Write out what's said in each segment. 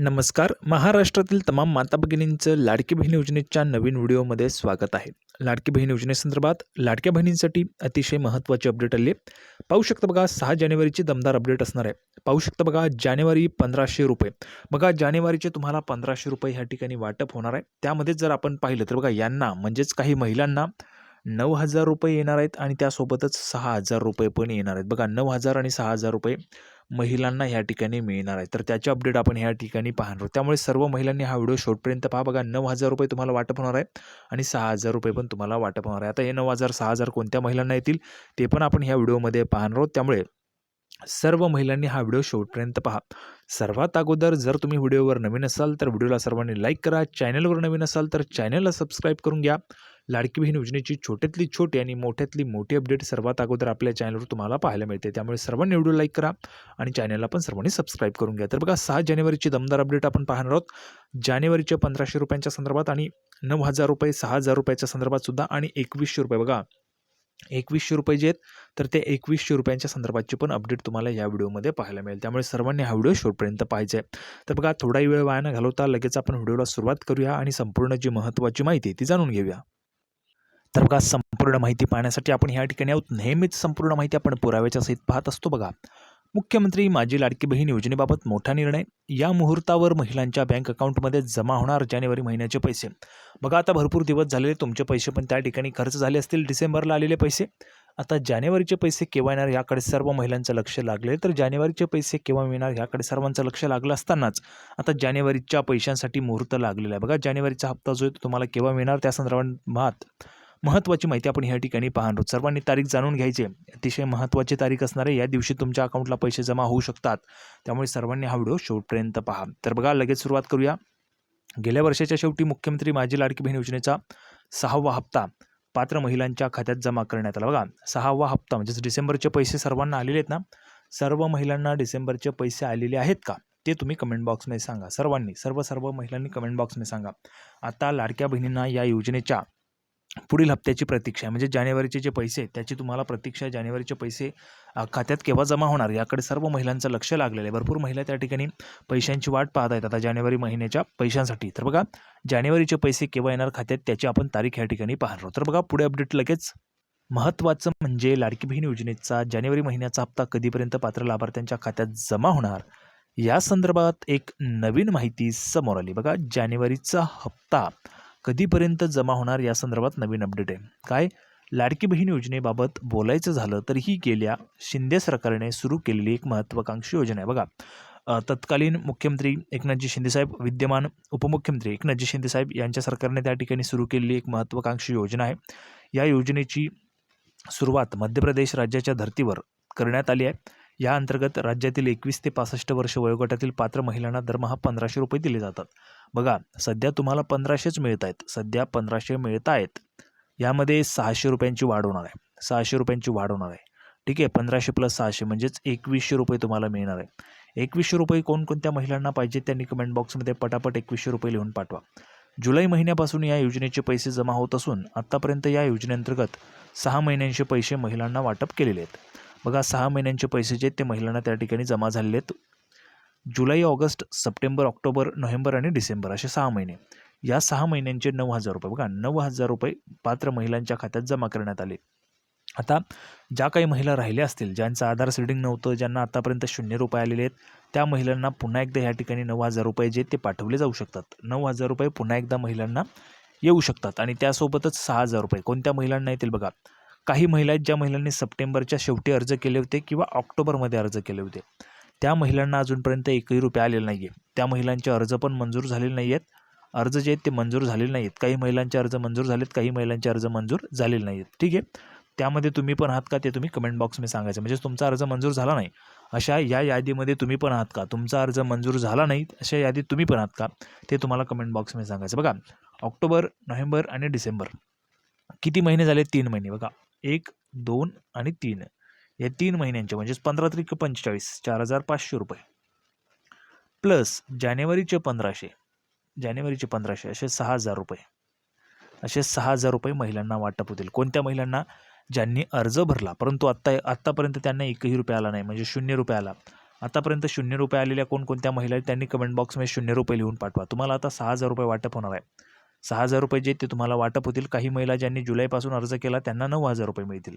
नमस्कार. महाराष्ट्रातील तमाम माता भगिनींचं लाडकी बहीण योजनेच्या नवीन व्हिडिओमध्ये स्वागत आहे. लाडकी बहीण योजनेसंदर्भात लाडक्या बहिणींसाठी अतिशय महत्त्वाचे अपडेट आले. पाहू शकता बघा सहा जानेवारीची दमदार अपडेट असणार आहे. पाहू शकता बघा जानेवारी पंधराशे रुपये. बघा जानेवारीचे तुम्हाला पंधराशे रुपये ह्या ठिकाणी वाटप होणार आहे. त्यामध्ये जर आपण पाहिलं तर बघा यांना म्हणजेच काही महिलांना नऊ हजार रुपये येणार आहेत आणि त्यासोबतच सहा हजार रुपये पण येणार आहेत. बघा नऊ हजार आणि सहा हजार रुपये. महिलांना ह्या ठिकाणी मिळणार आहे. तर त्याचे अपडेट आपण ह्या ठिकाणी पाहणार आहोत. त्यामुळे सर्व महिलांनी हा व्हिडिओ शेवटपर्यंत पहा. बघा नऊ हजार रुपये तुम्हाला वाटप होणार आहे आणि सहा हजार रुपये पण तुम्हाला वाटप होणार आहे. आता हे नऊ हजार सहा हजार कोणत्या महिलांना येतील ते पण आपण ह्या व्हिडिओमध्ये पाहणार आहोत. त्यामुळे सर्व महिलांनी हा व्हिडिओ शेवटपर्यंत पहा. सर्वात अगोदर जर तुम्ही व्हिडिओवर नवीन असाल तर व्हिडिओला सर्वांनी लाईक करा. चॅनलवर नवीन असाल तर चॅनलला सबस्क्राईब करून घ्या. लाडकी बहीण योजनेची छोट्यातली छोटी आणि मोठ्यातली मोठी अपडेट सर्वात अगोदर आपल्या चॅनलवर तुम्हाला पाहायला मिळते. त्यामुळे सर्वांनी व्हिडिओ लाईक करा आणि चॅनलला पण सर्वांनी सबस्क्राईब करून घ्या. तर बघा सहा जानेवारीची दमदार अपडेट आपण पाहणार आहोत. जानेवारीच्या पंधराशे रुपयांच्या संदर्भात आणि नऊ हजार रुपये सहा हजार रुपयाच्या संदर्भात सुद्धा आणि एकवीसशे रुपये. बघा एकवीसशे रुपये जे आहेत तर ते एकवीसशे रुपयांच्या संदर्भाची पण अपडेट तुम्हाला या व्हिडिओमध्ये पाहायला मिळेल. त्यामुळे सर्वांनी हा व्हिडिओ शेवटपर्यंत पाहिजे तर बघा थोडाही वेळ वाया न घालवता लगेच आपण व्हिडिओला सुरुवात करूया आणि संपूर्ण जी महत्त्वाची माहिती ती जाणून घेऊया. तर बघा संपूर्ण माहिती पाहण्यासाठी आपण ह्या ठिकाणी आहोत. नेहमीच संपूर्ण माहिती आपण पुराव्याच्या सहित पाहत असतो बघा. मुख्यमंत्री माझी लाडकी बहीण योजनेबाबत मोठा निर्णय. या मुहूर्तावर महिलांच्या बँक अकाउंटमध्ये जमा होणार जानेवारी महिन्याचे पैसे. बघा आता भरपूर दिवस झालेले तुमचे पैसे पण त्या ठिकाणी खर्च झाले असतील डिसेंबरला आलेले पैसे. आता जानेवारीचे पैसे केव्हा येणार याकडे सर्व महिलांचं लक्ष लागले. तर जानेवारीचे पैसे केव्हा मिळणार याकडे सर्वांचं लक्ष लागलं असतानाच आता जानेवारीच्या पैशांसाठी मुहूर्त लागलेला आहे. बघा जानेवारीचा हप्ता जो आहे तो तुम्हाला केव्हा मिळणार त्या संदर्भात महत्त्वाची माहिती आपण ह्या ठिकाणी पाहणार आहोत. सर्वांनी तारीख जाणून घ्यायची अतिशय महत्त्वाची तारीख असणारे या दिवशी तुमच्या अकाउंटला पैसे जमा होऊ शकतात. त्यामुळे सर्वांनी हा व्हिडिओ शेवटपर्यंत पहा. तर बघा लगेच सुरुवात करूया. गेल्या वर्षाच्या शेवटी मुख्यमंत्री माझी लाडकी बहीण योजनेचा सहावा हप्ता पात्र महिलांच्या खात्यात जमा करण्यात आला. बघा सहावा हप्ता म्हणजेच डिसेंबरचे पैसे सर्वांना आलेले आहेत ना? सर्व महिलांना डिसेंबरचे पैसे आलेले आहेत का? ते तुम्ही कमेंट बॉक्समध्ये सांगा. सर्वांनी सर्व सर्व महिलांनी कमेंट बॉक्समध्ये सांगा. आता लाडक्या बहिणींना या योजनेच्या पुढील हप्त्याची प्रतीक्षा म्हणजे जानेवारीचे जे पैसे आहेत त्याची तुम्हाला प्रतीक्षा आहे. जानेवारीचे पैसे खात्यात केव्हा जमा होणार? याकडे सर्व महिलांचं लक्ष लागलेलं आहे. भरपूर महिला त्या ठिकाणी पैशांची वाट पाहत आहेत. आता जानेवारी महिन्याच्या पैशांसाठी. तर बघा जानेवारीचे पैसे केव्हा येणार खात्यात त्याची आपण तारीख या ठिकाणी पाहणार आहोत. तर बघा पुढे अपडेट लगेच. महत्त्वाचं म्हणजे लाडकी बहीण योजनेचा जानेवारी महिन्याचा हप्ता कधीपर्यंत पात्र लाभार्थ्यांच्या खात्यात जमा होणार? या संदर्भात एक नवीन माहिती समोर आली. बघा जानेवारीचा हप्ता. कधीपर्यंत जमा होणार या संदर्भात नवीन अपडेट आहे. काय? लाडकी बहीण योजनेबाबत बोलायचं झालं तर ही गेल्या शिंदे सरकारने सुरू केलेली एक महत्त्वाकांक्षी योजना आहे. बघा तत्कालीन मुख्यमंत्री एकनाथजी शिंदेसाहेब विद्यमान उपमुख्यमंत्री एकनाथजी शिंदेसाहेब यांच्या सरकारने त्या ठिकाणी सुरू केलेली एक महत्त्वाकांक्षी योजना आहे. या योजनेची सुरुवात मध्य प्रदेश राज्याच्या धर्तीवर करण्यात आली आहे. या अंतर्गत राज्यातील एकवीस ते पासष्ट वर्ष वयोगटातील पात्र महिलांना दरमहा पंधराशे रुपये दिले जातात. बघा सध्या तुम्हाला पंधराशेच मिळत आहेत. सध्या पंधराशे मिळत आहेत. यामध्ये सहाशे रुपयांची वाढ होणार आहे. सहाशे रुपयांची वाढ होणार आहे. ठीक आहे पंधराशे प्लस सहाशे म्हणजेच एकवीसशे रुपये तुम्हाला मिळणार आहे. एकवीसशे रुपये कोणकोणत्या महिलांना पाहिजे त्यांनी कमेंट बॉक्समध्ये पटापट एकवीसशे रुपये लिहून पाठवा. जुलै महिन्यापासून या योजनेचे पैसे जमा होत असून आत्तापर्यंत या योजनेअंतर्गत सहा महिन्यांचे पैसे महिलांना वाटप केलेले आहेत. बघा सहा महिन्यांचे पैसे जे आहेत ते महिलांना त्या ठिकाणी जमा झालेले आहेत. जुलै ऑगस्ट सप्टेंबर ऑक्टोबर नोव्हेंबर आणि डिसेंबर असे सहा महिने. या सहा महिन्यांचे नऊ हजार रुपये बघा नऊ हजार रुपये पात्र महिलांच्या खात्यात जमा करण्यात आले. आता ज्या काही महिला राहिल्या असतील ज्यांचं आधार सीडिंग नव्हतं ज्यांना आतापर्यंत शून्य रुपये आलेले आहेत त्या महिलांना पुन्हा एकदा या ठिकाणी नऊ हजार रुपये जे ते पाठवले जाऊ शकतात. नऊ हजार रुपये पुन्हा एकदा महिलांना येऊ शकतात आणि त्यासोबतच सहा हजार रुपये कोणत्या महिलांना येतील बघा काही महिला आहेत ज्या महिलांनी सप्टेंबरच्या शेवटी अर्ज केले होते किंवा ऑक्टोबरमध्ये अर्ज केले होते. त्या महिलांना अजूनपर्यंत एकही रुपये आलेला नाही आहे त्या महिलांचे अर्ज पण मंजूर झालेले नाही आहेत अर्ज जे आहेत ते मंजूर झालेले नाही आहेत काही महिलांचे अर्ज मंजूर झालेत काही महिलांचे अर्ज मंजूर झालेले नाही आहेत ठीक आहे? त्यामध्ये तुम्ही पण आहात का ते तुम्ही कमेंट बॉक्समध्ये सांगायचं. म्हणजे तुमचा अर्ज मंजूर झाला नाही. अशा या यादीमध्ये तुम्ही पण आहात का? तुमचा अर्ज मंजूर झाला नाही अशा यादीत तुम्ही पण आहात का? ते तुम्हाला कमेंट बॉक्समध्ये सांगायचं. बघा ऑक्टोबर नोव्हेंबर आणि डिसेंबर. किती महिने झाले? तीन महिने. बघा एक दोन आणि तीन. या तीन महिन्यांचे म्हणजेच पंधरा त्रिक पंचेचाळीस चार हजार पाचशे रुपये. प्लस जानेवारीचे पंधराशे जानेवारीचे पंधराशे असे सहा हजार रुपये. असे सहा हजार रुपये महिलांना वाटप होतील. कोणत्या महिलांना? ज्यांनी अर्ज भरला परंतु आत्ता आत्तापर्यंत त्यांना एकही रुपये आला नाही म्हणजे शून्य रुपये आला. आतापर्यंत शून्य रुपये आलेल्या कोणकोणत्या महिला त्यांनी कमेंट बॉक्समध्ये शून्य रुपये लिहून पाठवा. तुम्हाला आता सहा हजार रुपये वाटप होणार आहे. सहा हजार रुपये जे ते तुम्हाला वाटप होतील काही महिला ज्यांनी जुलैपासून अर्ज केला त्यांना नऊ हजार रुपये मिळतील.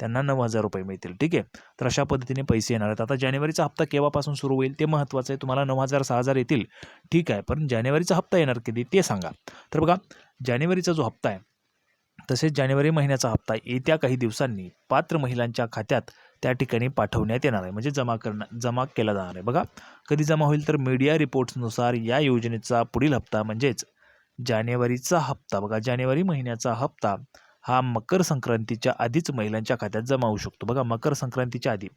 त्यांना नऊ हजार रुपये मिळतील ठीक आहे? तर अशा पद्धतीने पैसे येणार आहेत. आता जानेवारीचा हप्ता केव्हापासून सुरू होईल ते महत्त्वाचं आहे. तुम्हाला नऊ हजार सहा हजार येतील ठीक आहे. पण जानेवारीचा हप्ता येणार कधी ते सांगा. तर बघा जानेवारीचा जो हप्ता आहे तसेच जानेवारी महिन्याचा हप्ता येत्या काही दिवसांनी पात्र महिलांच्या खात्यात त्या ठिकाणी पाठवण्यात येणार आहे. म्हणजे जमा करणं जमा केला जाणार आहे. बघा कधी जमा होईल तर मीडिया रिपोर्ट्सनुसार या योजनेचा पुढील हप्ता म्हणजेच जानेवारीचा हप्ता. बघा जानेवारी महिन्याचा हप्ता हा मकर संक्रांतीच्या आधीच महिलांच्या खात्यात जमा होऊ शकतो. बघा मकर संक्रांतीच्या आधी.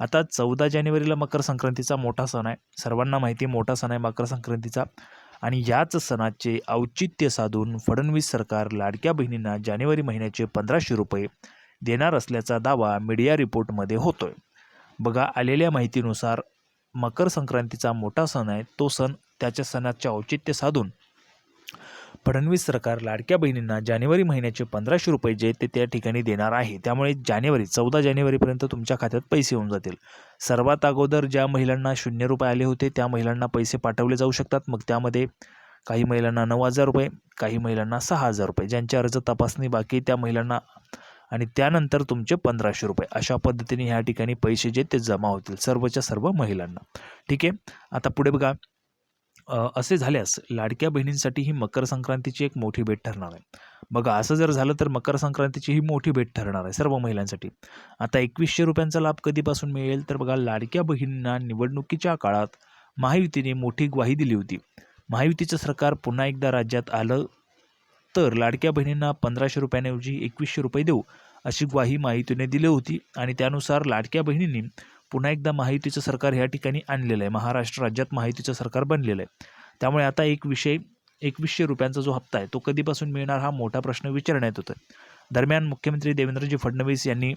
आता चौदा जानेवारीला मकर संक्रांतीचा मोठा सण आहे. सर्वांना माहिती मोठा सण आहे मकर संक्रांतीचा. आणि याच सणाचे औचित्य साधून फडणवीस सरकार लाडक्या बहिणींना जानेवारी महिन्याचे पंधराशे रुपये देणार असल्याचा दावा मीडिया रिपोर्टमध्ये होतोय. बघा आलेल्या माहितीनुसार मकर संक्रांतीचा मोठा सण आहे. तो सण त्याच्या सणाचे औचित्य साधून फडणवीस सरकार लाडक्या बहिणींना जानेवारी महिन्याचे पंधराशे रुपये जे ते त्या ठिकाणी देणार आहे. त्यामुळे जानेवारी चौदा जानेवारीपर्यंत तुमच्या खात्यात पैसे येऊन जातील. सर्वात अगोदर ज्या महिलांना शून्य रुपये आले होते त्या महिलांना पैसे पाठवले जाऊ शकतात. मग त्यामध्ये काही महिलांना नऊ हजार रुपये काही महिलांना सहा हजार रुपये. ज्यांचे अर्ज तपासणी बाकी त्या महिलांना आणि त्यानंतर तुमचे पंधराशे रुपये. अशा पद्धतीने ह्या ठिकाणी पैसे जे ते जमा होतील सर्वच्या सर्व महिलांना. ठीक आहे? आता पुढे बघा. असे झाल्यास लाडक्या बहिणींसाठी ही मकर संक्रांतीची एक मोठी भेट ठरणार आहे. बघा असं जर झालं तर मकर संक्रांतीची ही मोठी भेट ठरणार आहे सर्व महिलांसाठी. आता एकवीसशे रुपयांचा लाभ कधीपासून मिळेल? तर बघा लाडक्या बहिणींना निवडणुकीच्या काळात महायुतीने मोठी ग्वाही दिली होती. महायुतीचं सरकार पुन्हा एकदा राज्यात आलं तर लाडक्या बहिणींना पंधराशे रुपयांऐवजी एकवीसशे रुपये देऊ अशी ग्वाही महायुतीने दिली होती आणि त्यानुसार लाडक्या बहिणींनी पुन्हा एकदा महायुतीचं सरकार ह्या ठिकाणी आणलेलं आहे. महाराष्ट्र राज्यात महायुतीचं सरकार बनलेलं आहे. त्यामुळे आता एक विषय एकवीसशे रुपयांचा जो हप्ता आहे तो कधीपासून मिळणार हा मोठा प्रश्न विचारण्यात होतो दरम्यान मुख्यमंत्री देवेंद्रजी फडणवीस यांनी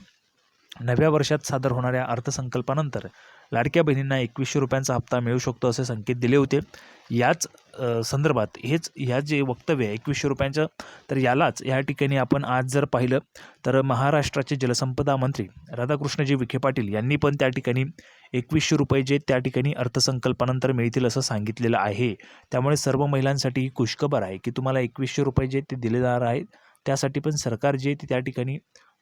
नव्या वर्षात सादर होणाऱ्या अर्थसंकल्पानंतर लाडक्या बहिणींना एकवीसशे रुपयांचा हप्ता मिळू शकतो असे संकेत दिले होते. याच संदर्भात हेच ह्या जे वक्तव्य आहे एकवीसशे रुपयांचं तर यालाच या ठिकाणी आपण आज जर पाहिलं तर महाराष्ट्राचे जलसंपदा मंत्री राधाकृष्णजी विखे पाटील यांनी पण त्या ठिकाणी एकवीसशे रुपये जे त्या ठिकाणी अर्थसंकल्पानंतर मिळतील असं सांगितलेलं आहे. त्यामुळे सर्व महिलांसाठी ही खुशखबर आहे की तुम्हाला एकवीसशे रुपये जे ते दिले जाणार आहेत त्यासाठी पण सरकार जे ते त्या ठिकाणी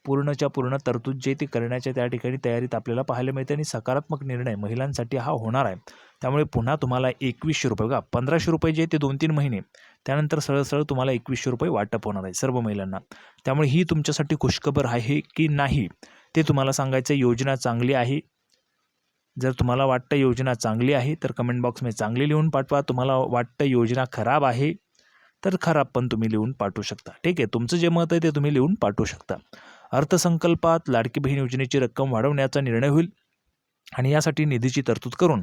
पूर्णच्या पूर्ण तरतूद जे ते करण्याच्या त्या ठिकाणी तयारीत आपल्याला पाहायला मिळते आणि सकारात्मक निर्णय महिलांसाठी हा होणार आहे. त्यामुळे पुन्हा तुम्हाला एकवीसशे रुपये बघा पंधराशे रुपये जे ते दोन तीन महिने त्यानंतर सरळ सरळ तुम्हाला एकवीसशे रुपये वाटप होणार आहे सर्व महिलांना. त्यामुळे ही तुमच्यासाठी खुशखबर आहे की नाही ते तुम्हाला सांगायचं योजना चांगली आहे. जर तुम्हाला वाटतं योजना चांगली आहे तर कमेंट बॉक्समध्ये चांगली लिहून पाठवा. तुम्हाला वाटतं योजना खराब आहे तर खराब पण तुम्ही लिहून पाठवू शकता. ठीक आहे? तुमचं जे मत आहे ते तुम्ही लिहून पाठवू शकता. अर्थसंकल्पात लाडकी बहीण योजनेची रक्कम वाढवण्याचा निर्णय होईल आणि यासाठी निधीची तरतूद करून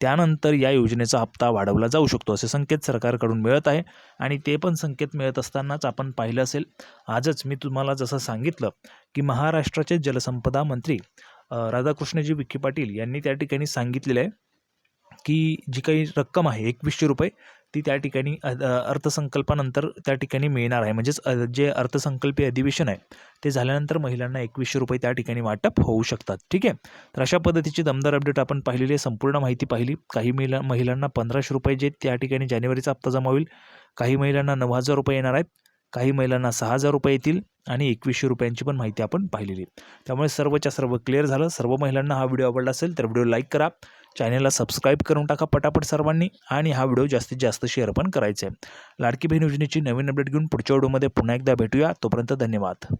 त्यानंतर या योजनेचा हप्ता वाढवला जाऊ शकतो असे संकेत सरकारकडून मिळत आहे आणि ते पण संकेत मिळत असतानाच आपण पाहिलं असेल. आजच मी तुम्हाला जसं सांगितलं की महाराष्ट्राचे जलसंपदा मंत्री राधाकृष्णजी विखे पाटील यांनी त्या ठिकाणी सांगितलेलं आहे की जी काही रक्कम आहे एकवीसशे रुपये ती त्या ठिकाणी अर्थसंकल्पानंतर त्या ठिकाणी मिळणार आहे. म्हणजेच जे अर्थसंकल्पीय अधिवेशन आहे ते झाल्यानंतर महिलांना एकवीसशे रुपये त्या ठिकाणी वाटप होऊ शकतात. ठीक आहे? तर अशा पद्धतीची दमदार अपडेट आपण पाहिलेली आहे. संपूर्ण माहिती पाहिली. काही महिला महिलांना पंधराशे रुपये जे त्या ठिकाणी जानेवारीचा हप्ता जमा होईल काही महिलांना नऊ हजार रुपये येणार आहेत काही महिलांना सहा हजार रुपये येतील आणि एकवीसशे रुपयांची पण माहिती आपण पाहिलेली त्यामुळे सर्वच्या सर्व क्लिअर झालं. सर्व महिलांना हा व्हिडिओ आवडला असेल तर व्हिडिओ लाईक करा. चॅनलला सबस्क्राईब करून टाका पटापट सर्वांनी आणि हा व्हिडिओ जास्तीत जास्त शेअर पण करायचा आहे लाडकी बहीण योजनेची नवीन अपडेट घेऊन पुढच्या व्हिडिओमध्ये पुन्हा एकदा भेटूया. तोपर्यंत धन्यवाद.